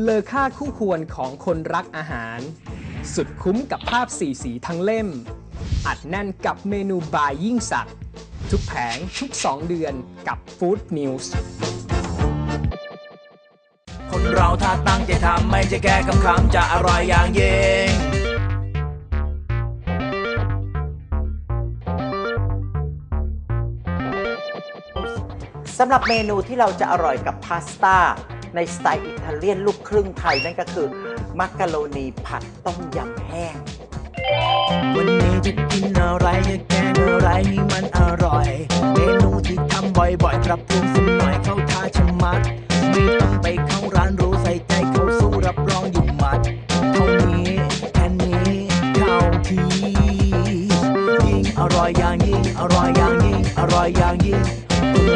เลอค่าคู่ควรของคนรักอาหาร สุดคุ้มกับภาพสีสีทั้งเล่ม อัดแน่นกับเมนูบายยิ่งสัก ทุกแผงทุก 2 เดือนกับ Food News คนเราถ้าตั้งใจทำไม่ใช่แค่คำคำจะอร่อยอย่างยิ่งสำหรับเมนูที่เราจะอร่อยกับพาสต้า ในสไตล์อิตาเลียนลูกครึ่งไทย นั่นก็คือ มักกะโรนีผัดต้มยำแห้ง วันนี้จะกินอะไรจะแกงอะไรให้มันอร่อย เมนูที่ทำบ่อยๆปรับปรุงสักหน่อยเข้าท่าชะมัดไม่ต้องไปเข้าร้านรู้ใส่ใจเข้าสู้รับรองอยู่หมัดเท่านี้แค่นี้เข้าทียิ่งอร่อยอย่างยิ่งอร่อยอย่างยิ่งอร่อยอย่างยิ่ง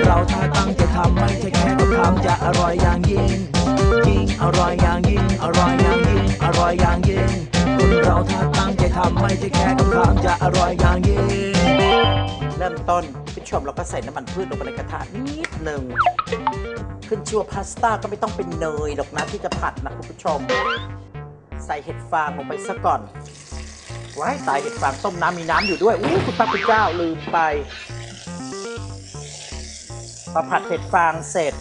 เราถ้าตั้งใจทำไม่ใช่แค่คำคำจะอร่อยอย่างยิ่งยิ่งอร่อยอย่างยิ่งอร่อยอย่างยิ่งอร่อยอย่างยิ่งคนเราถ้าตั้งใจทำไม่ใช่แค่คำคำจะอร่อยอย่างยิ่งเริ่มต้นผู้ชมเราก็ใส่น้ำมันพืชลงไปในกระทะนิดหนึ่งขึ้นชื่อว่าพาสต้าก็ไม่ต้องเป็นเนยหรอกนะที่จะผัดนะคุณผู้ชม ใส่เห็ดฟางลงไปซะก่อน ไว้ตายเห็ดฟางต้มน้ำมีน้ำอยู่ด้วยอู้คุณพระคุณเจ้าลืมไป พอผัดเห็ดฟางเสร็จ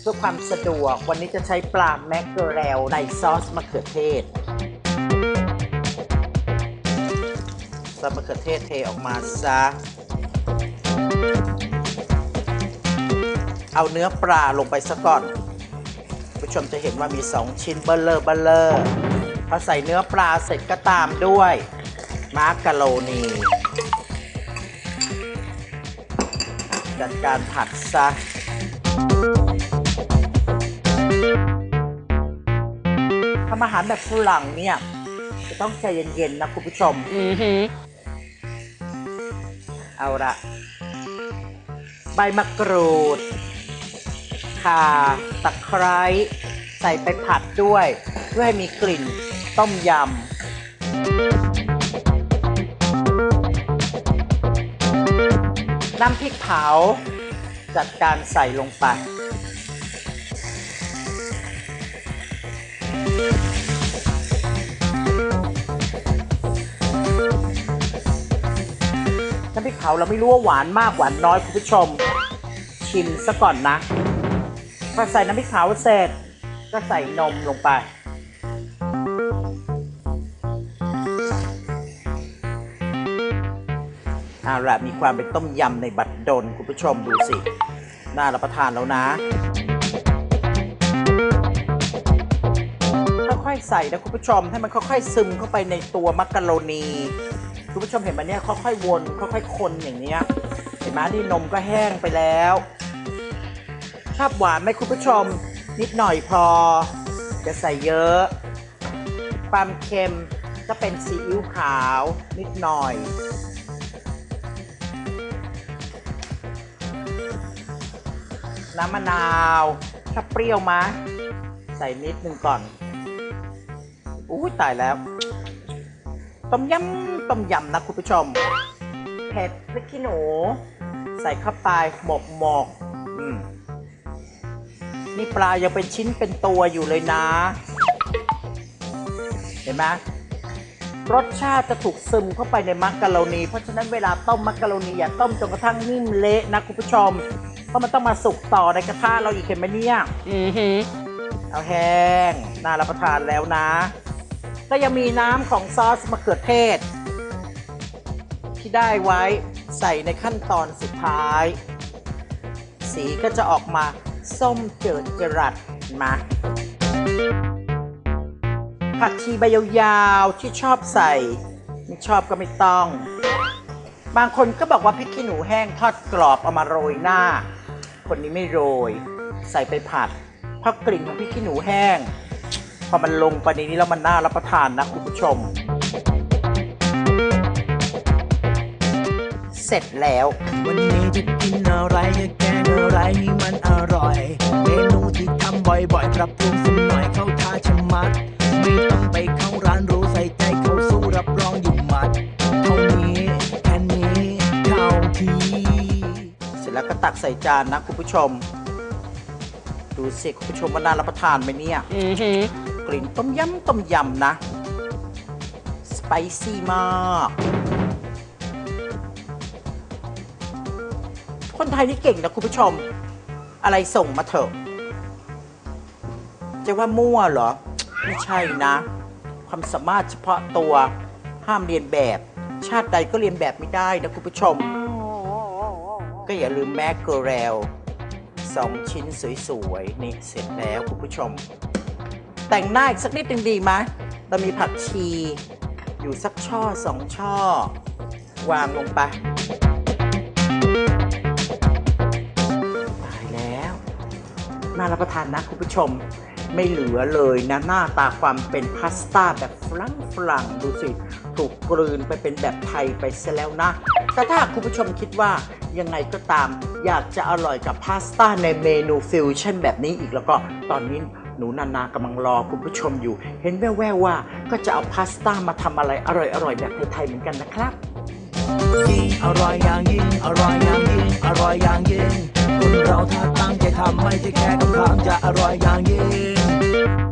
เพื่อความสะดวก วันนี้จะใช้ปลาแมกเกอเรลในซอสมะเขือเทศซอสมะเขือเทศเทออกมาซะ เอาเนื้อปลาลงไปซะก่อน ผู้ชมจะเห็นว่ามี 2 ชิ้นเบลเลอร์เบลเลอร์พอใส่เนื้อปลาเสร็จก็ตามด้วยมาร์กาโรนี จัดการผัดซะทำอาหารแบบฝรั่งเนี่ย จะต้องใจเย็นๆนะคุณผู้ชมเอาละใบมะกรูดข่าตะไคร้ใส่ไปผัดด้วย เพื่อให้มีกลิ่นต้มยำ น้ำพริกเผา จัดการใส่ลงไป น้ำพริกเผาเราไม่รู้ว่าหวานมากหวานน้อยคุณผู้ชม ชิมซะก่อนนะพอใส่น้ำพริกเผาเสร็จ ก็ใส่นมลงไป เอาละมีความเป็นต้มยำในบัดดลคุณผู้ชมดูสิ น่ารับประทานแล้วนะ ค่อยๆใส่นะคุณผู้ชมให้มันค่อยๆซึมเข้าไปในตัวมักกะโรนี คุณผู้ชมเห็นไหมเนี่ยค่อยๆวนค่อยๆคนอย่างเนี้ย เห็นไหมนี่นมก็แห้งไปแล้วชอบหวานไหมคุณผู้ชม นิดหน่อยพอ จะใส่เยอะ ความเค็มก็เป็นซีอิ๊วขาวนิดหน่อย น้ำมะนาว ถ้าเปรี้ยวมะใส่นิดนึงก่อน อุ้ยตายแล้ว ต้มยำต้มยำนะคุณผู้ชม เผ็ดพริกขี้หนู ใส่เข้าไปหมกหมกอืมนี่ปลายังเป็นชิ้นเป็นตัวอยู่เลยนะ เห็นไหมรสชาติจะถูกซึมเข้าไปในมักกะโรนี เพราะฉะนั้นเวลาต้มมักกะโรนีอย่าต้มจนกระทั่งนิ่มเละนะคุณผู้ชม เพราะมันต้องมาสุกต่อในกระทะเราอีกเห็นไหมเนี่ยเอาแห้งน่ารับประทานแล้วนะ ก็ยังมีน้ำของซอสมะเขือเทศ ที่ได้ไว้ใส่ในขั้นตอนสุดท้าย สีก็จะออกมาส้มเจิดจรัสมาผักชีใบยาวๆที่ชอบใส่ไม่ชอบก็ไม่ต้อง บางคนก็บอกว่าพริกขี้หนูแห้งทอดกรอบเอามาโรยหน้า คนนี้ไม่โรย ใส่ไปผัดพราะกลิ่นของพริกขี้หนูแห้ง พอมันลงไปในนี้แล้วมันน่ารับประทานนะคุณผู้ชม เสร็จแล้ว วันนี้จะกินอะไรจะแกงอะไรให้มันอร่อยเมนูที่ทำบ่อยๆปรับปรุงสักหน่อยเข้าท่าชะมัด ไม่ต้องไปเข้าร้านรู้ ใส่จานนะคุณผู้ชม ดูสิคุณผู้ชมว่าน่ารับประทานไหมเนี่ย อือหือกลิ่นต้มยำต้มยำนะ สไปซี่มาก คนไทยนี่เก่งนะคุณผู้ชม อะไรส่งมาเถอะ จะว่ามั่วเหรอ ไม่ใช่นะ ความสามารถเฉพาะตัวห้ามเรียนแบบ ชาติใดก็เรียนแบบไม่ได้นะคุณผู้ชม ก็อย่าลืมแมกเกอร์เรลสองชิ้นสวยๆ นี่เสร็จแล้วคุณผู้ชม แต่งหน้าอีกสักนิดหนึ่งดีไหมเรามีผักชี อยู่สักช่อสองช่อ วางลงไปตายแล้วน่ารับประทานนะคุณผู้ชมไม่เหลือเลยนะหน้าตาความเป็นพาสต้าแบบฝรั่งฝรั่งดูสิ ถูกกลืนไปเป็นแบบไทยไปซะแล้วนะ แต่ถ้าคุณผู้ชมคิดว่ายังไงก็ตาม อยากจะอร่อยกับพาสต้าในเมนูฟิวชั่นแบบนี้อีกแล้วก็ตอนนี้หนูนานากำลังรอคุณผู้ชมอยู่ เห็นแว่วๆว่าก็จะเอาพาสต้ามาทำอะไรอร่อยๆแบบไทยๆเหมือนกันนะครับอร่อยอย่างยิ่งอร่อยอย่างยิ่งอร่อยอย่างยิ่งคนเราถ้าตั้งใจทำไม่ใช่แค่คำถามจะอร่อยอย่างยิ่ง